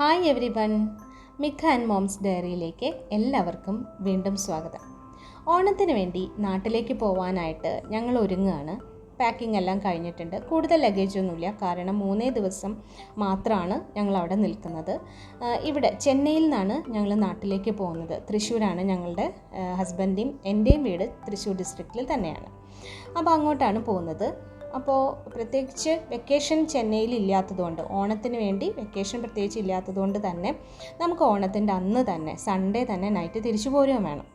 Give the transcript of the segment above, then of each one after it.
Hi everyone മിക്ക and moms ഡയറിയിലേക്ക് എല്ലാവർക്കും വീണ്ടും സ്വാഗതം. ഓണത്തിന് വേണ്ടി നാട്ടിലേക്ക് പോവാനായിട്ട് ഞങ്ങൾ ഒരുങ്ങുകയാണ്. പാക്കിംഗ് എല്ലാം കഴിഞ്ഞിട്ടുണ്ട്. കൂടുതൽ ലഗേജ് ഒന്നുമില്ല. കാരണം മൂന്നേ ദിവസം മാത്രമാണ് ഞങ്ങൾ അവിടെ നിൽക്കുന്നത്. ഇവിടെ ചെന്നൈയിൽ നിന്നാണ് ഞങ്ങൾ നാട്ടിലേക്ക് പോകുന്നത്. തൃശ്ശൂരാണ് ഞങ്ങളുടെ ഹസ്ബൻഡിന്റെയും എന്റെയും വീട് തൃശ്ശൂർ ഡിസ്ട്രിക്റ്റിൽ തന്നെയാണ്. അപ്പോൾ അങ്ങോട്ടാണ് പോകുന്നത്. അപ്പോൾ പ്രത്യേകിച്ച് വെക്കേഷൻ ചെന്നൈയിൽ ഇല്ലാത്തതുകൊണ്ട് ഓണത്തിന് വേണ്ടി വെക്കേഷൻ പ്രത്യേകിച്ച് ഇല്ലാത്തതുകൊണ്ട് തന്നെ നമുക്ക് ഓണത്തിന്റെ അന്ന് തന്നെ സൺഡേ തന്നെ നൈറ്റ് തിരിച്ചു പോരുകയും വേണം.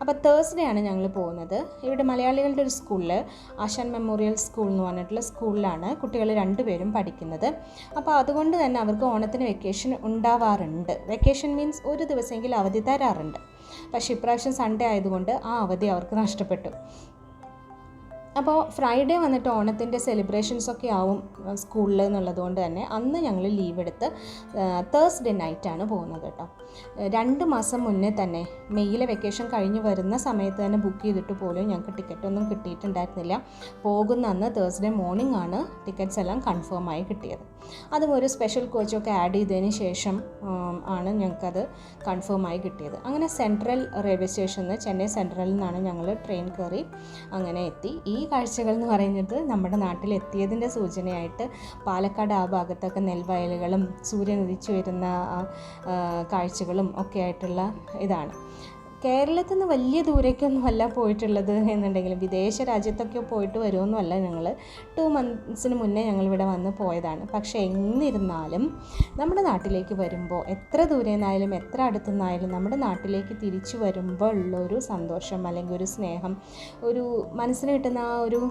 അപ്പോൾ തേഴ്സ്ഡേ ആണ് ഞങ്ങൾ പോകുന്നത്. ഇവിടെ മലയാളികളുടെ ഒരു സ്കൂളിൽ ആശാൻ മെമ്മോറിയൽ സ്കൂൾ എന്ന് പറഞ്ഞിട്ടുള്ള സ്കൂളിലാണ് കുട്ടികൾ രണ്ടുപേരും പഠിക്കുന്നത്. അപ്പോൾ അതുകൊണ്ട് തന്നെ അവർക്ക് ഓണത്തിന് വെക്കേഷൻ ഉണ്ടാവാറുണ്ട്. വെക്കേഷൻ മീൻസ് ഒരു ദിവസമെങ്കിലും അവധി തരാറുണ്ട്. പക്ഷേ ഇപ്രാവശ്യം സൺഡേ ആയതുകൊണ്ട് ആ അവധി അവർക്ക് നഷ്ടപ്പെട്ടു. അപ്പോൾ ഫ്രൈഡേ വന്നിട്ട് ഓണത്തിന്റെ സെലിബ്രേഷൻസ് ഒക്കെ ആവും സ്കൂളിൽ എന്നുള്ളത് കൊണ്ട് തന്നെ. അന്ന് ഞങ്ങൾ ലീവ് എടുത്ത് തേഴ്സ്ഡേ നൈറ്റാണ് പോകുന്നത് കേട്ടോ. രണ്ട് മാസം മുന്നേ തന്നെ മെയ്യിലെ വെക്കേഷൻ കഴിഞ്ഞ് വരുന്ന സമയത്ത് തന്നെ ബുക്ക് ചെയ്തിട്ട് പോലും ഞങ്ങൾക്ക് ടിക്കറ്റ് ഒന്നും കിട്ടിയിട്ടുണ്ടായിരുന്നില്ല. പോകുന്ന അന്ന് തേഴ്സ്ഡേ മോർണിംഗ് ആണ് ടിക്കറ്റ്സ് എല്ലാം കൺഫേം ആയി കിട്ടിയത്. അതും ഒരു സ്പെഷ്യൽ കോച്ചൊക്കെ ആഡ് ചെയ്തതിന് ശേഷം ആണ് ഞങ്ങൾക്കത് കൺഫേം ആയി കിട്ടിയത്. അങ്ങനെ സെൻട്രൽ റെയിൽവേ സ്റ്റേഷനിൽ ചെന്നൈ സെൻട്രലിൽ നിന്നാണ് ഞങ്ങൾ ട്രെയിൻ കയറി അങ്ങനെ എത്തി. ഈ കാഴ്ചകൾ എന്ന് പറയുന്നത് നമ്മുടെ നാട്ടിൽ എത്തിയതിന്റെ സൂചനയായിട്ട് പാലക്കാട് ആ ഭാഗത്തൊക്കെ നെൽവയലുകളും സൂര്യൻ ഉദിച്ചു വരുന്ന കാഴ്ചകളും ഒക്കെ ആയിട്ടുള്ള ഇതാണ്. കേരളത്തിൽ നിന്ന് വലിയ ദൂരേക്കൊന്നും അല്ല പോയിട്ടുള്ളത് എന്നുണ്ടെങ്കിലും വിദേശ രാജ്യത്തൊക്കെ പോയിട്ട് വരുമൊന്നുമല്ല ഞങ്ങൾ ടു മന്ത്സിന് മുന്നേ ഞങ്ങൾ ഇവിടെ വന്ന് പോയതാണ്. പക്ഷേ എന്നിരുന്നാലും നമ്മുടെ നാട്ടിലേക്ക് വരുമ്പോൾ എത്ര ദൂരെ നിന്നായാലും എത്ര അടുത്തുനിന്നായാലും നമ്മുടെ നാട്ടിലേക്ക് തിരിച്ചു വരുമ്പോൾ ഉള്ളൊരു സന്തോഷം അല്ലെങ്കിൽ ഒരു സ്നേഹം ഒരു മനസ്സിന് കിട്ടുന്ന ആ ഒരു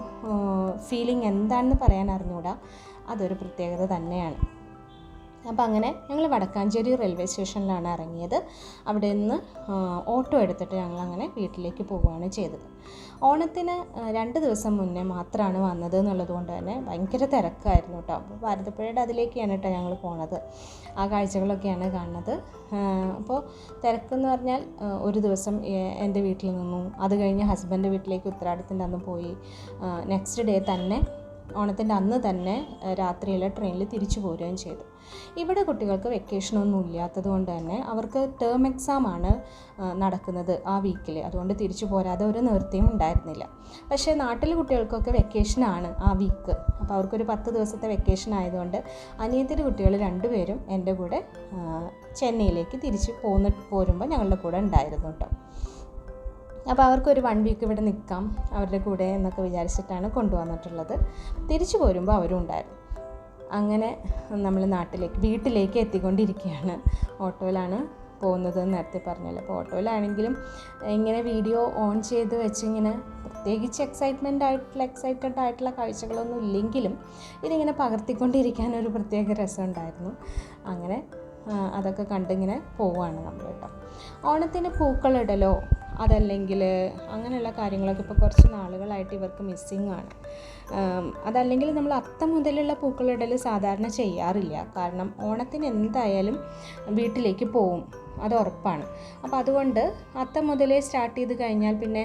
ഫീലിംഗ് എന്താണെന്ന് പറയാൻ അറിഞ്ഞുകൂടാ അതൊരു പ്രത്യേകത തന്നെയാണ്. അപ്പോൾ അങ്ങനെ ഞങ്ങൾ വടക്കാഞ്ചേരി റെയിൽവേ സ്റ്റേഷനിലാണ് ഇറങ്ങിയത്. അവിടെ നിന്ന് ഓട്ടോ എടുത്തിട്ട് ഞങ്ങൾ അങ്ങനെ വീട്ടിലേക്ക് പോവുകയാണ് ചെയ്തത്. ഓണത്തിന് രണ്ട് ദിവസം മുന്നേ മാത്രമാണ് വന്നത് എന്നുള്ളത് കൊണ്ട് തന്നെ ഭയങ്കര തിരക്കായിരുന്നു കേട്ടോ. അപ്പോൾ ഭാരതപ്പുഴയുടെ അതിലേക്കാണ് കേട്ടോ ഞങ്ങൾ പോണത്. ആ കാഴ്ചകളൊക്കെയാണ് കാണുന്നത്. അപ്പോൾ തിരക്കെന്ന് പറഞ്ഞാൽ ഒരു ദിവസം എന്റെ വീട്ടിൽ നിന്നും അത് കഴിഞ്ഞ് ഹസ്ബൻഡ് വീട്ടിലേക്ക് ഉത്തരാടത്തിന്റെ അന്ന് പോയി. നെക്സ്റ്റ് ഡേ തന്നെ ഓണത്തിന്റെ അന്ന് തന്നെ രാത്രിയിൽ ട്രെയിനിൽ തിരിച്ചു പോരുകയും ചെയ്തു. ഇവിടെ കുട്ടികൾക്ക് വെക്കേഷനൊന്നും ഇല്ലാത്തത് കൊണ്ട് തന്നെ അവർക്ക് ടേം എക്സാം ആണ് നടക്കുന്നത് ആ വീക്കിൽ അതുകൊണ്ട് തിരിച്ചു പോരാതെ ഒരു നിർത്തിയും ഉണ്ടായിരുന്നില്ല. പക്ഷേ നാട്ടിലെ കുട്ടികൾക്കൊക്കെ വെക്കേഷനാണ് ആ വീക്ക് അപ്പോൾ അവർക്കൊരു പത്ത് ദിവസത്തെ വെക്കേഷൻ ആയതുകൊണ്ട് അനിയത്തിന്റെ കുട്ടികൾ രണ്ടുപേരും എന്റെ കൂടെ ചെന്നൈയിലേക്ക് തിരിച്ച് പോന്ന് പോരുമ്പോൾ ഞങ്ങളുടെ കൂടെ ഉണ്ടായിരുന്നു കേട്ടോ അപ്പോൾ അവർക്കൊരു വൺ വീക്ക് ഇവിടെ നിൽക്കാം അവരുടെ കൂടെ എന്നൊക്കെ വിചാരിച്ചിട്ടാണ് കൊണ്ടുവന്നിട്ടുള്ളത്. തിരിച്ചു പോരുമ്പോൾ അവരും ഉണ്ടായിരുന്നു. അങ്ങനെ നമ്മൾ നാട്ടിലേക്ക് വീട്ടിലേക്ക് എത്തിക്കൊണ്ടിരിക്കുകയാണ്. ഓട്ടോയിലാണ് പോകുന്നത് നേരത്തെ പറഞ്ഞല്ലോ. അപ്പോൾ ഓട്ടോയിലാണെങ്കിലും ഇങ്ങനെ വീഡിയോ ഓൺ ചെയ്ത് വെച്ച് ഇങ്ങനെ പ്രത്യേകിച്ച് എക്സൈറ്റ്മെന്റ് ആയിട്ടുള്ള എക്സൈറ്റഡ് ആയിട്ടുള്ള കാഴ്ചകളൊന്നും ഇല്ലെങ്കിലും ഇതിങ്ങനെ പകർത്തിക്കൊണ്ടിരിക്കാൻ ഒരു പ്രത്യേക രസമുണ്ടായിരുന്നു. അങ്ങനെ അതൊക്കെ കണ്ടിങ്ങനെ പോവുകയാണ് നമ്മൾ കേട്ടോ. ഓണത്തിന് പൂക്കളിടലോ അതല്ലെങ്കിൽ അങ്ങനെയുള്ള കാര്യങ്ങളൊക്കെ ഇപ്പോൾ കുറച്ച് നാളുകളായിട്ട് ഇവർക്ക് മിസ്സിങ് ആണ്. അതല്ലെങ്കിൽ നമ്മൾ അത്തം മുതലുള്ള പൂക്കളിടൽ സാധാരണ ചെയ്യാറില്ല. കാരണം ഓണത്തിന് എന്തായാലും വീട്ടിലേക്ക് പോവും. അത് ഉറപ്പാണ്. അപ്പോൾ അതുകൊണ്ട് അത്തം മുതലേ സ്റ്റാർട്ട് ചെയ്ത് കഴിഞ്ഞാൽ പിന്നെ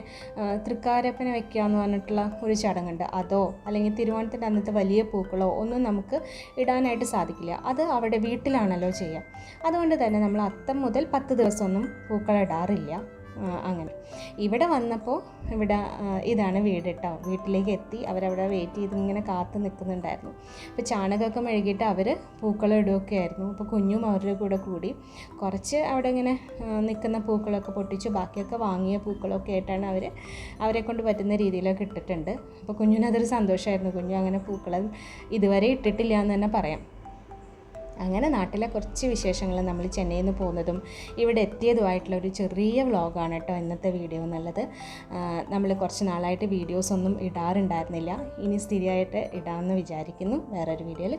തൃക്കാരപ്പന വെക്കുക എന്ന് പറഞ്ഞിട്ടുള്ള ഒരു ചടങ്ങുണ്ട്. അതോ അല്ലെങ്കിൽ തിരുവോണത്തിന്റെ അന്നത്തെ വലിയ പൂക്കളോ ഒന്നും നമുക്ക് ഇടാനായിട്ട് സാധിക്കില്ല. അത് അവിടെ വീട്ടിലാണല്ലോ ചെയ്യുക അതുകൊണ്ട് തന്നെ നമ്മൾ അത്തം മുതൽ പത്ത് ദിവസമൊന്നും ആ, അങ്ങനെ. ഇവിടെ വന്നപ്പോൾ ഇവിടെ ഇതാണ് വീട് കേട്ടോ വീട്ടിലേക്ക് എത്തി അവരവിടെ വെയിറ്റ് ചെയ്ത് ഇങ്ങനെ കാത്ത് നിൽക്കുന്നുണ്ടായിരുന്നു അപ്പോൾ ചാണകമൊക്കെ മെഴുകിയിട്ട് അവർ പൂക്കളം ഇടുകയൊക്കെ ആയിരുന്നു. അപ്പോൾ കുഞ്ഞും അവരുടെ കൂടെ കൂടി കുറച്ച് അവിടെ ഇങ്ങനെ നിൽക്കുന്ന പൂക്കളൊക്കെ പൊട്ടിച്ചു ബാക്കിയൊക്കെ വാങ്ങിയ പൂക്കളൊക്കെ ആയിട്ടാണ് അവർ അവരെ കൊണ്ട് പറ്റുന്ന രീതിയിലൊക്കെ ഇട്ടിട്ടുണ്ട്. അപ്പോൾ കുഞ്ഞിനതൊരു സന്തോഷമായിരുന്നു കുഞ്ഞു അങ്ങനെ പൂക്കളം ഇതുവരെ ഇട്ടിട്ടില്ല എന്ന് തന്നെ പറയാം. അങ്ങനെ നാട്ടിലെ കുറച്ച് വിശേഷങ്ങൾ നമ്മൾ ചെന്നൈയിൽ നിന്ന് പോകുന്നതും ഇവിടെ എത്തിയതുമായിട്ടുള്ള ഒരു ചെറിയ വ്ളോഗാണ് കേട്ടോ ഇന്നത്തെ വീഡിയോ എന്നുള്ളത്. നമ്മൾ കുറച്ച് നാളായിട്ട് വീഡിയോസ് ഒന്നും ഇടാറുണ്ടായിരുന്നില്ല. ഇനി സ്ഥിരമായിട്ട് ഇടാമെന്ന് വിചാരിക്കുന്നു. വേറൊരു വീഡിയോയിൽ